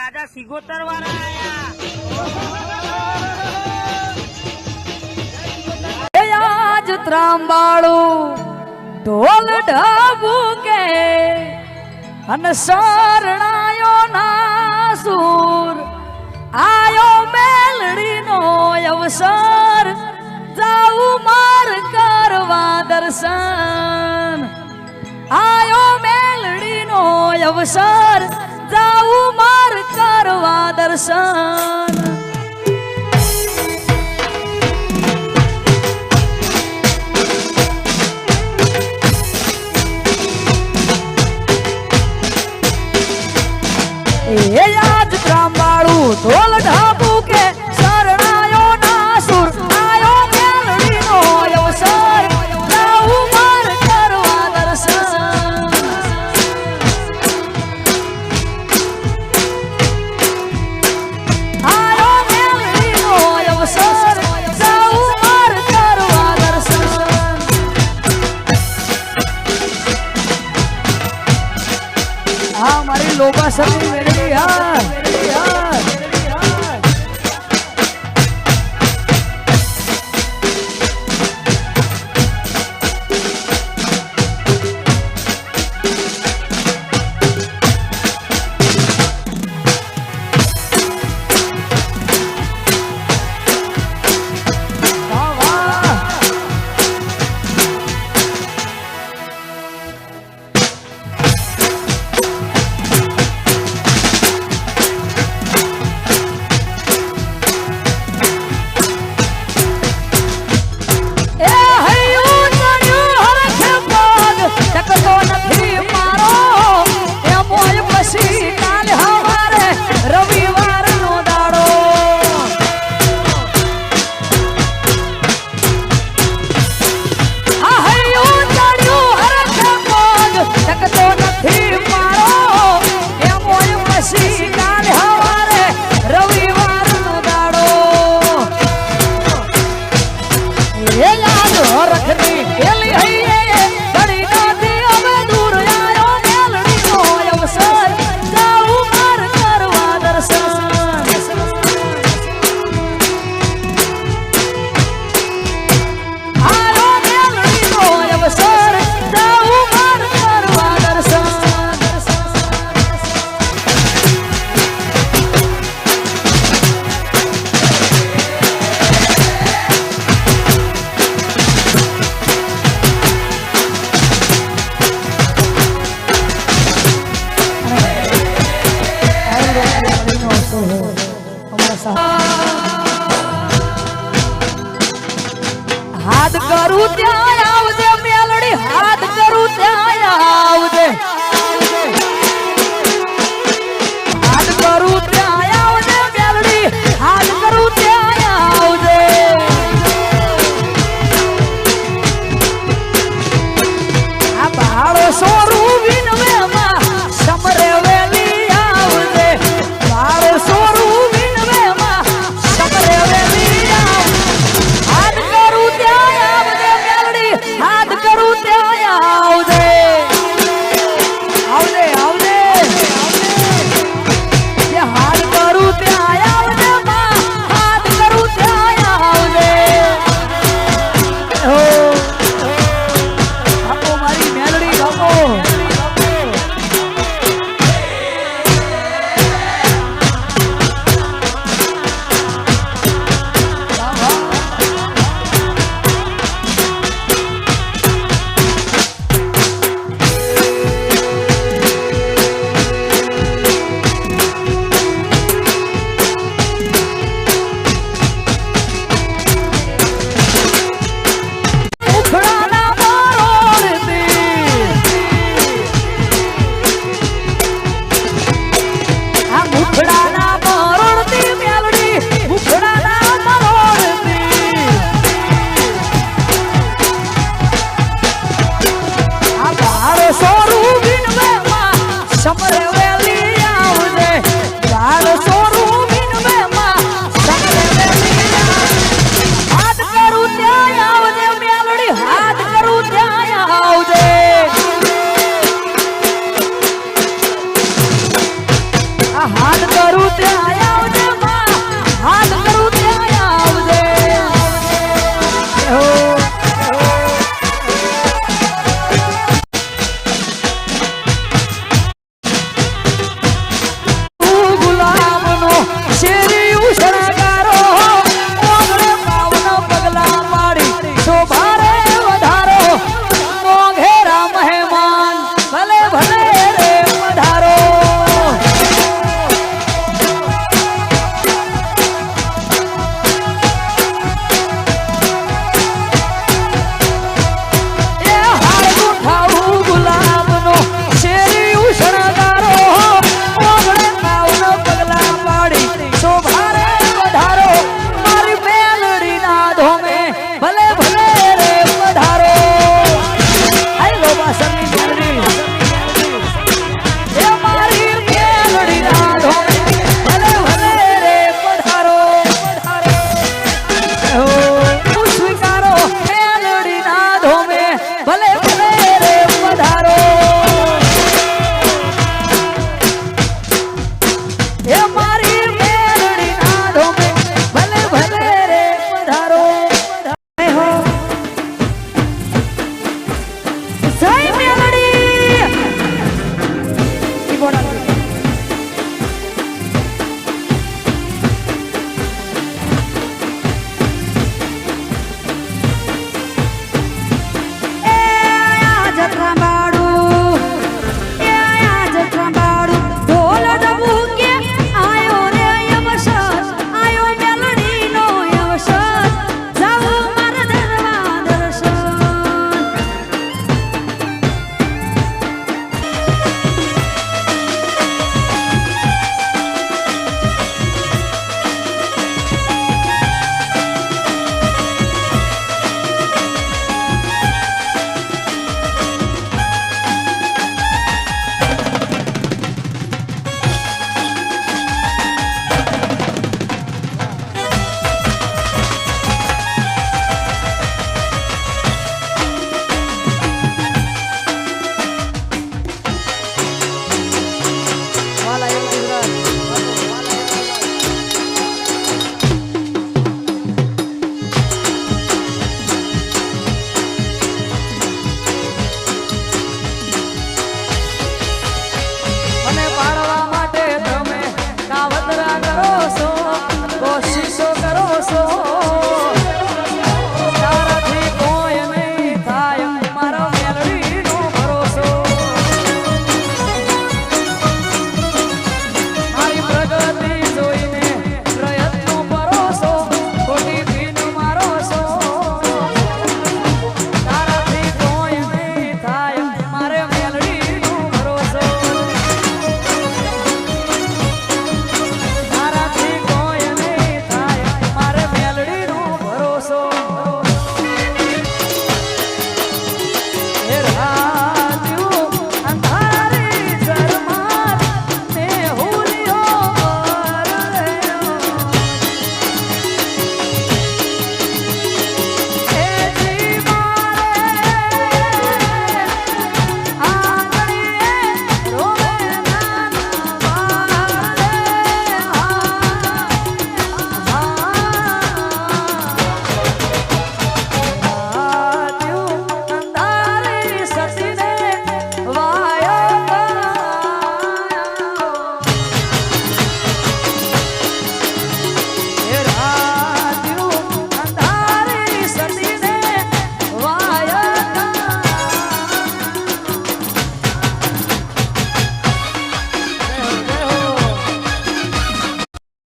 રાજા સિગોતર વાળા આજ ત્રાંબાળું ઢોલ ઢબુ કે અને શરણાયો ના સુર આયો મેલડીનો અવસર, જાઉં માર કરવા દર્શન. આયો મેલડીનો અવસર કરવા મેળવી હા મેળવી હા